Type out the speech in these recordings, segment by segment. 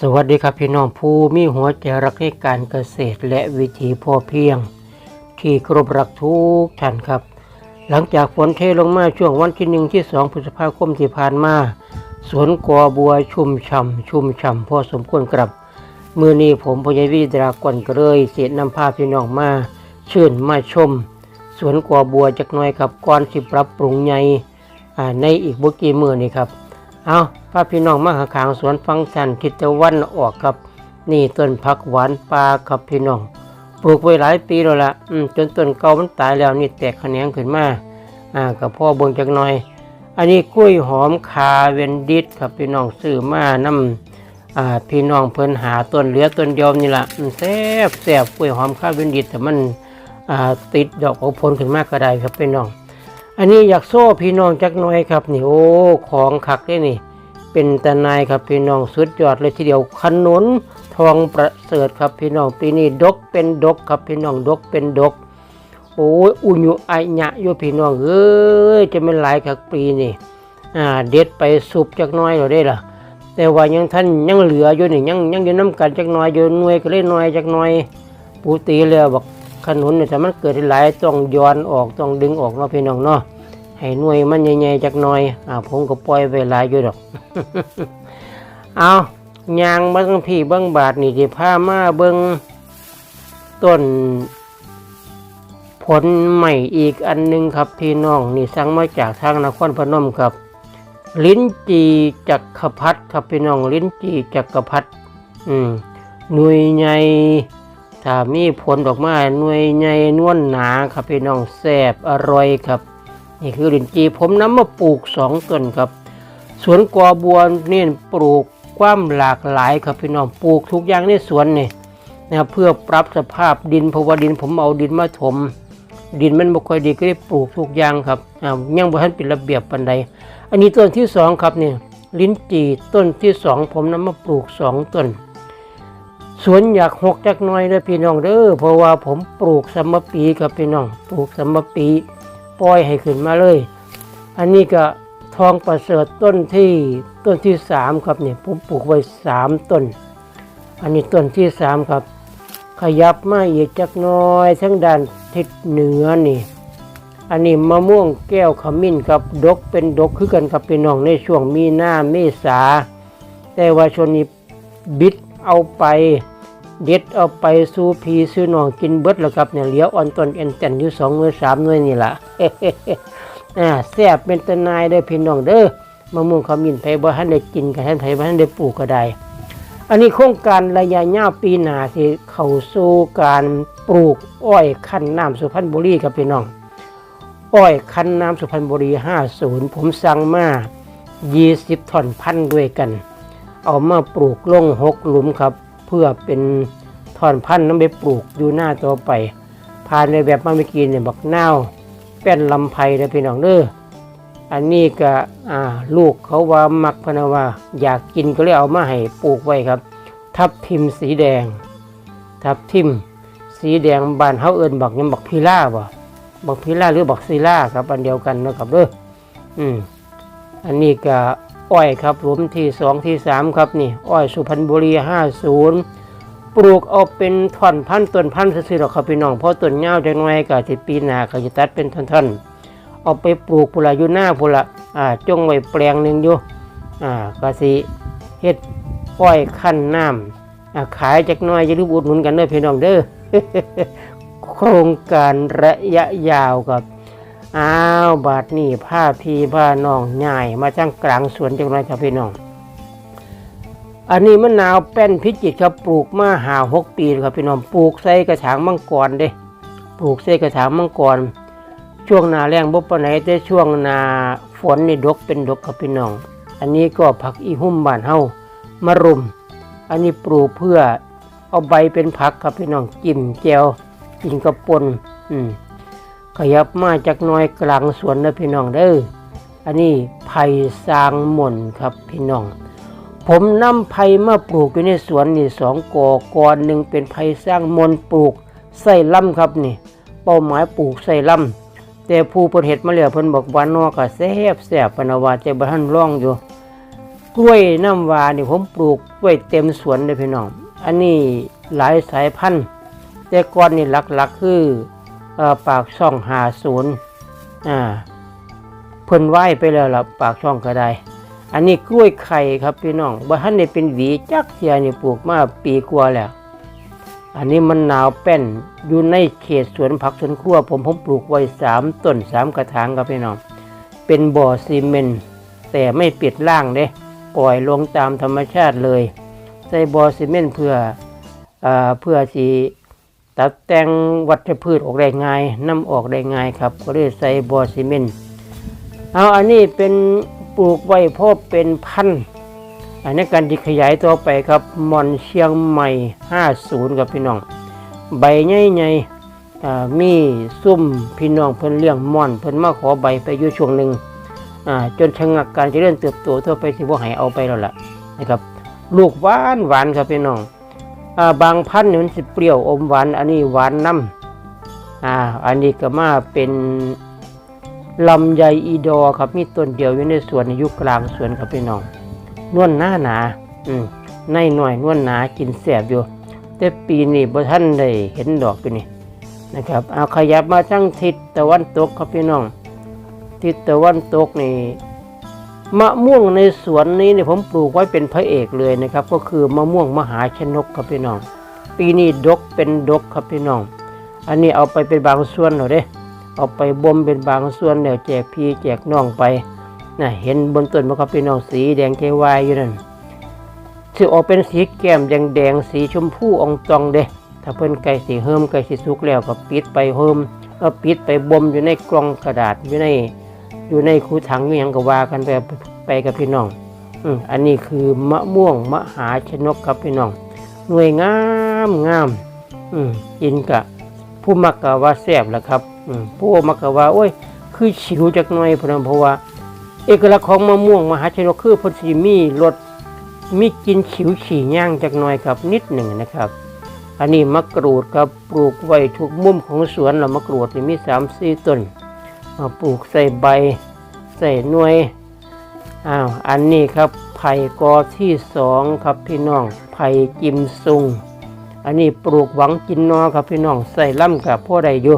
สวัสดีครับพี่น้องผู้มีหัวใจรักในการเกษตรและวิถีพอเพียง ที่ครบรักทุกท่านครับ หลังจากฝนเทลงมาช่วงวันที่หนึ่งที่สองพฤษภาคมที่ผ่านมา สวนกอบัวชุ่มฉ่ำชุ่มฉ่ำพอสมควรครับมือนี้ผมพญวีดรากอนก็เลยเสียนำภาพพี่น้องมาเชิญมาชม สวนกอบัวจักหน่อยครับก่อนสิปรับปรุงใหญ่ในอีกบุกี่มือนี่ครับเอา พาพี่น้องมาหาขางสวนฟังชันทิศตะวันออกครับ นี่ต้นผักหวานปลาครับพี่น้องปลูกไว้หลายปีแล้วละอืมจนต้นเก่ามันตายแล้วนี่แตกแขนงขึ้นมาอ่ากับพ่อเบิ่งจักหน่อย อันนี้กล้วยหอมคาเวนดิสครับพี่น้องซื้อมานำอ่าพี่น้องเพิ่นหาต้นเหลือต้นเดียวนี่ละอืมแซ่บแซ่บกล้วยหอมคาเวนดิสแต่มันอ่าติดดอกออกผลขึ้นมากก็ได้ครับพี่น้อง อันนี้อยากโซ่พี่น้องจักหน่อยครับนี่โอ้ของขักได้นี่ เป็นตานายครับพี่น้องสุดยอดเลยทีเดียวขนุนทองประเสริฐครับพี่น้องปีนี้ดกเป็นดกครับพี่น้องดกเป็นดก โอ้ยอุญยุไอะยะอยู่พี่น้องเอ้ยจะเป็นหลายครับปีนี่อ่าเด็ดไปสุบจักน้อยเราได้ล่ะ แต่ว่ายังท่านยังเหลืออยู่นี่ยังยังอยู่น้ำกันจักน้อยอยู่หน่วยก็เลยหน่อยจักน้อยปูตีแล้วบอกขนุนเนี่ยแต่มันเกิดหลายต้องย้อนออกต้องดึงออกเนาะพี่น้องเนาะให้หน่วยมันใหญ่ๆจักน่อยอ่าผมก็ปล่อยไปหลายอยู่ดอก เอายางมาตั้งพี่เบิ้งบาทนี่ที่ผ้ามาเบิ้งต้น ผลใหม่อีกอันหนึงครับพี่น้องนี่สั่งมาจากทางนครพนมครับ ลิ้นจีจักรพัดครับพี่น้องลิ้นจีจักรพัดอืมหน่วยใหญ่ถ้ามีผลออกมาหน่วยใหญ่นวลหนาครับพี่น้องแซ่บอร่อยครับ นี่คือลิ้นจีผมนำมาปลูกสองต้นครับ สวนกอบัวเนี่ยปลูกความหลากหลายครับพี่น้องปลูกทุกอย่างในสวนนี่นะครับเพื่อปรับสภาพดินเพราะว่าดินผมเอาดินมาถม ดินมันบ่ค่อยดีก็ได้ปลูกทุกอย่างครับอ่ายังบ่ทันเป็นระเบียบปันใดอันนี้ต้นที่สองครับนี่ลิ้นจี่ต้นที่สองผมนำมาปลูกสองต้นสวนอยากหกจักน้อยเด้อพี่น้องเด้อเพราะว่าผมปลูกสมปีครับพี่น้องปลูกสมปีปล่อยให้ขึ้นมาเลย อันนี้ก็ ทองประเสริฐต้นที่ต้นที่สามครับเนี่ยผมปลูกไว้สามต้น อันนี้ต้นที่สามครับ ขยับมาอีกจักน้อยทั้งด้านทิศเหนือนี่ อันนี้มะม่วงแก้วขมิ้นครับดกเป็นดกคือกันกับพี่น้องในช่วงมีหน้าเมษา แต่ว่าช่วงนี้บิดเอาไปเด็ดเอาไปสู่พีซื้อหนองกินเบิดแล้วครับเนี่ยเหลียวอ่อนต้นเอ็นแตนอยู่สองหน่วยสามหน่วยนี่แหละ อ่าแซ่บเป็นตะนายเด้อพี่น้องเด้อมะม่วงขมิ้นไผบ่ทันได้กินก็ทันไผบ่ทันได้ปลูกก็ได้ อันนี้โครงการระยะยาวปีหน้าที่เข้าสู่การปลูกอ้อยคั้นน้ำสุพรรณบุรีครับพี่น้องอ้อยคั้นน้ำสุพรรณบุรี 50 ผมสั่งมา20ท่อนพันด้วยกัน เอามาปลูกลงหกหลุมครับ เพื่อเป็นท่อนพันน้ำไปปลูกอยู่หน้าต่อไปผ่านในแบบมาเมื่อกี้เนี่ยบักนาว แป้นลำไผ่นะพี่น้องเด้ออันนี้ก็อ่าลูกเขาว่ามักพนะว่า อยากกินก็เลยเอามาให้ปลูกไว้ครับ ทับทิมสีแดง ทับทิมสีแดงบานเฮาเอิ้นบักยังบักพิล่าบ่บักพิล่าหรือบักซีล่าครับอันเดียวกันนะครับเด้ออืมอันนี้ก็อ้อยครับหลุมที่สองที่สามครับนี่ อ้อยสุพรรณบุรีห้าศูนย์ ปลูกเอาเป็นท่อนพันต้นพันธุ์ซื่อๆหรอกครับพี่น้องเพราะต้นเงาจังไงก็สิปีหน้าก็จะตัดเป็นท่อนๆเอาไปปลูกพุละอยู่หน้าพุละอ่าจงไว้แปลงหนึ่งอยู่อ่าก็สิเฮ็ดอ้อยขั้นน้ำอ่าขายจักน้อยจะรีบอุดหนุนกันเด้อพี่น้องเด้อโครงการระยะยาวครับอ้าวบาดนี่ผ้าพีผ้าน้องใหญ่มาจ้างกลางสวนจังไรครับพี่น้อง อันนี้มะนาวแป้นพิจิตครับปลูกมาหาหกปีครับพี่น้องปลูกใส่กระถางมังกรเด้ปลูกใส่กระถางมังกร ช่วงหนาแรงบ่ปนไหนแต่ช่วงหนาฝนนี่ดกเป็นดกครับพี่น้อง อันนี้ก็ผักอีหุ่มบานเฮามะรุม อันนี้ปลูกเพื่อเอาใบเป็นผักครับพี่น้องจิ้มแจวกินกระปนอืมขยับมาจากหน้อยกลางสวนนะพี่น้องเด้ออันนี้ไผ่สางหม่นครับพี่น้อง ผมนำไผ่มาปลูกอยู่ในสวนนี่สองกอกอนหนึ่งเป็นไผ่สร้างมนปลูกใส่ลำครับนี่ เป้าหมายปลูกใส่ลำแต่ผู้ประเทศมาเหลือเพิ่นบอกว่านอกก็แซ่บแซ่บปนว่าแต่บ้านร่องอยู่ กล้วยน้ำวานี่ผมปลูกไว้เต็มสวนเลยพี่น้อง อันนี้หลายสายพันธุ์ แต่ก่อนนี่หลักๆคือปากช่องหาศูนย์อ่าเพิ่นไหวไปแล้วล่ะปากช่องก็ได้ อันนี้กล้วยไข่ครับพี่น้องบ่ทันได้เป็นหวีจักเทียนี่ปลูกมาปีกว่าแล้ว อันนี้มันหนาวแป้นอยู่ในเขตสวนผักสวนครัว ผมผมปลูกไว้สามต้นสามกระถางครับพี่น้อง เป็นบ่อซีเมนต์แต่ไม่ปิดล่างเด้ปล่อยลงตามธรรมชาติเลย ใส่บ่อซีเมนต์เพื่ออเพื่อสีตัดแต่งวัชพืชออกได้ง่ายน้ำออกได้ง่ายครับ ก็เลยใส่บ่อซีเมนต์เอาอันนี้เป็น ปลูกไว้เพราะเป็นพันธุ์อันนี้การที่ขยายต่อไปครับมอนเชียงใหม่ 50ครับพี่น้อง ใบใหญ่ๆอ่มีซุ่มพี่น้องเพิ่นเลี้ยงม่อนเพิ่นมาขอใบไปอยู่ช่วงหนึ่งจนชะงักการเจริญเติบโตทั่วไปสิบ่ให้เอาไปแล้วล่ะนะครับลูกหวานหวานครับพี่น้องอบางพันธุ์นี่มันสิเปรี้ยวอมหวานอันนี้หวานน้ำอ่าอันนี้ก็มาเป็น ลำไยอีดอครับมีต้นเดียวอยู่ในสวนอยู่กลางสวนครับพี่น้องนวลหน้าหนาอืมในหน่อยนวลหนากินแสบอยู่ แต่ปีนี้บ่ท่านได้เห็นดอกปีนี้นะครับเอาขยับมาทั้งทิศตะวันตกครับพี่น้อง ทิศตะวันตกนี่มะม่วงในสวนนี้เนี่ยผมปลูกไว้เป็นพระเอกเลยนะครับ ก็คือมะม่วงมหาชนกครับพี่น้อง ปีนี้ดกเป็นดกครับพี่น้อง อันนี้เอาไปเป็นบางส่วนหน่อยเด้ เอาไปบ่มเป็นบางส่วนเนี่ยแจกพี่แจกน้องไปนะเห็นบนต้นมะครับพี่น้องสีแดงเจวายอยู่นั่นสิออกเป็นสีแก้มแดงแดงสีชมพูอองตองเด้ถ้าเพิ่นไก่สีเฮิมไก่สีสุกแล้วก็ปิดไปเฮิมเอาปิดไปบ่มอยู่ในกล่องกระดาษอยู่ในอยู่ในคูถังอยู่ยังก็ว่ากันไปไปกับพี่น้องอืมอันนี้คือมะม่วงมหาชนกครับพี่น้องหน่วยงามงามอืมกินกะ ผู้มักกะว่าแซ่บแหละครับผู้มักกะว่าโอ้ย คือฉิวจักหน่อยเพราะนั้นเพราะว่า เอกลักษณ์ของมะม่วงมหาชนกคือพิ่นสิมีรสมีกินฉิวฉี่ย่างจากหน่อยครับนิดหนึ่งนะครับ อันนี้มะกรูดครับปลูกไว้ทุกมุมของสวนแล้วมะกรูดมีสามสี่ต้นมาปลูกใส่ใบใส่หน่วยอ้าวอันนี้ครับไผ่กอที่สองครับพี่น้องไผ่จิมซุง อันนี้ปลูกหวังกินนอครับพี่น้องใส่ล่ำกับพ่อใดอยู่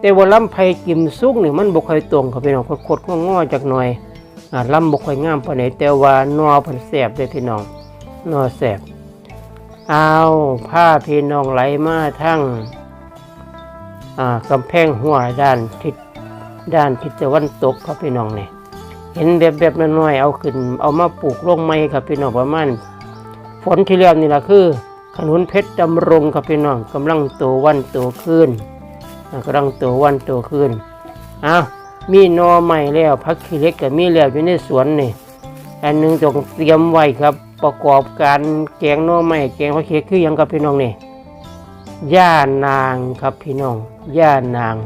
แต่ว่าล่ำไผ่กิมซุงนี่มันบ่ค่อยตรงครับพี่น้องคดๆงอๆจากหน่อยอ่าลำบกค่อยงามปานใดแต่ว่านอเพันแสบเลยพี่น้องนอแสบเอาผ้าพี่น้องไหลมาทั้งอ่ากำแพงหัวด้านทิศด้านทิศตะวันตกครับพี่น้องเนี่ยเห็นแบบแบบน้อยๆเอาขึ้น เอามาปลูกลงไม้ครับพี่น้องประมาณฝนที่แล้วนี่แหละคือ ขนุนเพชรดำรงครับพี่น้องกำลังโตวันโตขึ้นอ่ากำลังโตวันโตขึ้นอ้าวมีนอใหม่แล้วพักขี้เล็กก็มีแล้วอยู่ในสวนนี่อันหนึงต้องเตรียมไว้ครับประกอบการแกงนอใหม่แกงพักขี้เล็กคือยังครับพี่น้องนี่ย่านางครับพี่น้องย่านาง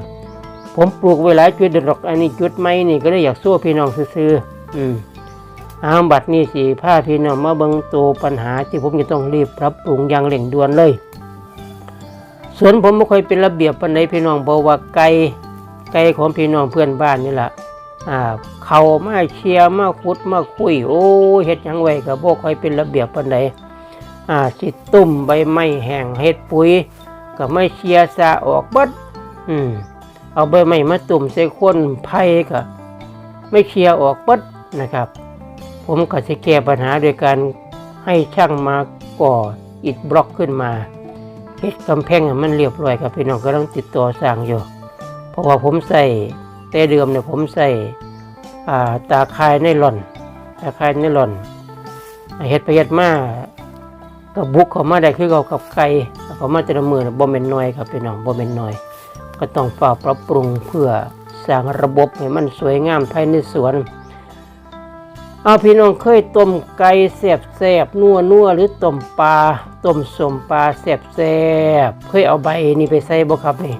ผมปลูกไว้หลายจุดดยวดอกอันนี้จุดไม้นี่ก็เลยอยากสู้พี่น้องซื้อๆอืม อามบัดนี้สิพาพี่น้องมาเบิ่งตัวปัญหาที่ผมจะต้องรีบปรับปรุงอย่างเร่งด่วนเลยสวนผมไม่ค่อยเป็นระเบียบปานใดพี่น้องเพราะว่าไก่ไก่ของพี่น้องเพื่อนบ้านนี่แหละอ่าเขามาเชียร์มาขุดมาคุย โอ้เฮ็ดยังไวกับพวกค่อยเป็นระเบียบปานใดอ่าสิตุ่มใบไม้แห้งเฮ็ดปุ๋ยก็ไม่เชียร์ซาออกเบัดอืมเอาใบไม้มาตุ่มใส่คนไผ่ก็ไม่เชียร์ออกเบัดนะครับ ผมก็จะแก้ปัญหาโดยการให้ช่างมาก่ออิฐบล็อกขึ้นมาเฮ็ดกำแพงให้มันเรียบร้อยครับพี่น้องก็ต้องติดต่อสร้างอยู่ เพราะว่าผมใส่แต่เดิมเนี่ยผมใส่าตาคายไนลอนตาคายไนลอนเฮ็ดไปเฮ็ดมากับบุกเขามาได้คือเขากับไก่เขามาแต่ละมือน่ะบ่แม่นน้อยครับพี่น้องบ่แม่นน้อย ก็ต้องฝาปรับปรุงเพื่อสร้างระบบให้มันสวยงามภายในสวน เอาพี่น้องเคยต้มไก่แซ่บแซบนัวนัวหรือต้มปลาต้มสมปลาแซ่บแซบเคยเอาใบนี่ไปใส่บ่ครับนี่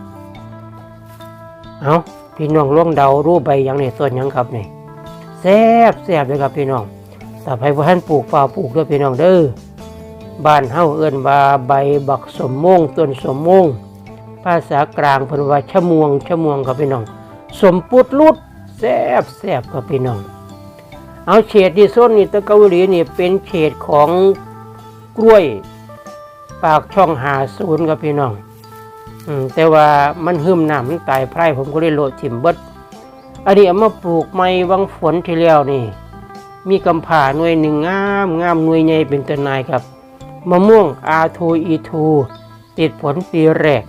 เอาพี่น้องล่วงเดารู้ใบยังนี่ต้นยังครับนี่แซ่บแซ่บเลยครับพี่น้องแต่ไปว่าท่านปลูกฝ่าปลูกด้วยพี่น้องเด้อบ้านเฮาเอิ้นว่าใบบักสมมงต้นสมมงภาษากลางเพิ่นว่าชะมวงชะมวงครับพี่น้อง สมปุดลุดแซ่บแซ่บครับพี่น้อง เอาเฉดที่ส้นนี่ตะเกาหลีนี่เป็นเฉดของกล้วย ปากช่องหาศูนย์ครับพี่น้องอืมแต่ว่ามันหึมน้ำมันตายไพร่ผมก็เลยโหลดถิ่มเบิดอันนี้เอามาปลูกไม้วังฝนที่แล้วนี่ มีกำผ่าหน่วยหนึ่งงามงามหน่วยใหญ่เป็นต้นนายครับมะม่วงอาทูอีทูติดผลปีแรก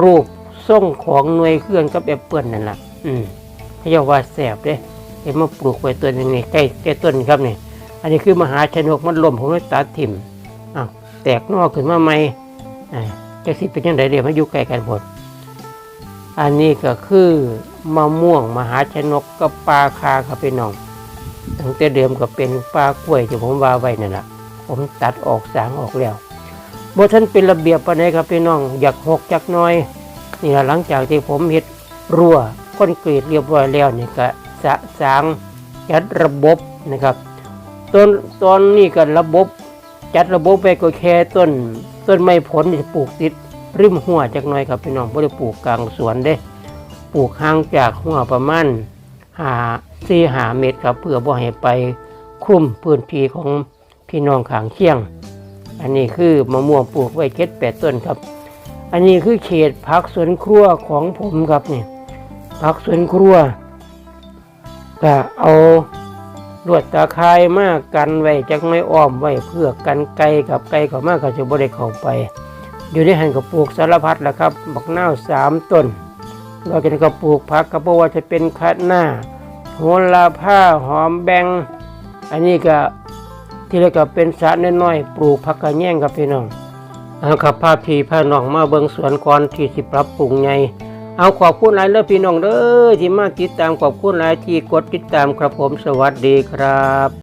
รูปทรงของหน่วยเคลื่อนกับแอปเปิลนั่นแหละอืมเขาเรียกว่าแสบเด้ เห็นมาปลูกไว้ต้นหนึงนี่ใกล้ใกล้ต้นครับนี่อันนี้คือมหาชนกมันล่มผมเลยตัดถิ่มอ้าวแตกนอกขึ้นมาใหม่อ่าจะสิเป็นยังไงเดี๋ยวมาอยู่ใกล้กันหมดอันนี้ก็คือมะม่วงมหาชนกกับปลาคาครับพี่น้องตั้งแต่เดิมก็เป็นปลากล้วยที่ผมว่าไว้นั่นแหละผมตัดออกสางออกแล้วบ่ท่านเป็นระเบียบปานใดครับพี่น้อง อยากหกจักน้อย นี่ละหลังจากที่ผมเฮ็ดรั้วคอนกรีตเรียบร้อยแล้วนี่ก็ สะสางจัดระบบนะครับต้นตอนนี้ก็ระบบ จัดระบบไปก็แค่ต้น ต้นไม้ผลที่ปลูกติดริมหัวจักหน่อยครับพี่น้องบ่ได้ปลูกกลางสวนเด้ ปลูกห่างจากหัวประมาณหาสี่หาเมตรครับเพื่อบ่ให้ไปคลุมพื้นที่ของพี่น้องขางเคียง อันนี้คือมะม่วงปลูกไว้เจ็ดแปดต้นครับ อันนี้คือเขตพักสวนครัวของผมครับเนี่ยพักสวนครัว ก็เอาลวดตาคายมากกันไว้จักไม่อ้อมไว้เพื่อกันไก่กับไก่เขามากก็จะบ่ได้เข้าไป อยู่ในหันกับปลูกสารพัดแหละครับบักนาวสามต้นเรากินก็ปลูกผักก็เพราะว่าจะเป็นคะน้าโหระพาหอมแบง อันนี้ก็ที่เรียกว่าเป็นสระน้อยๆปลูกผักกระแยงครับพี่น้องเอาขับพาพี่พาหนองมาเบิงสวนก่อนที่สิปรับปรุงไง เอาขอบคุณหลายเด้อพี่น้องเด้อที่มาติดตามขอบคุณหลายที่กดติดตามครับผมสวัสดีครับ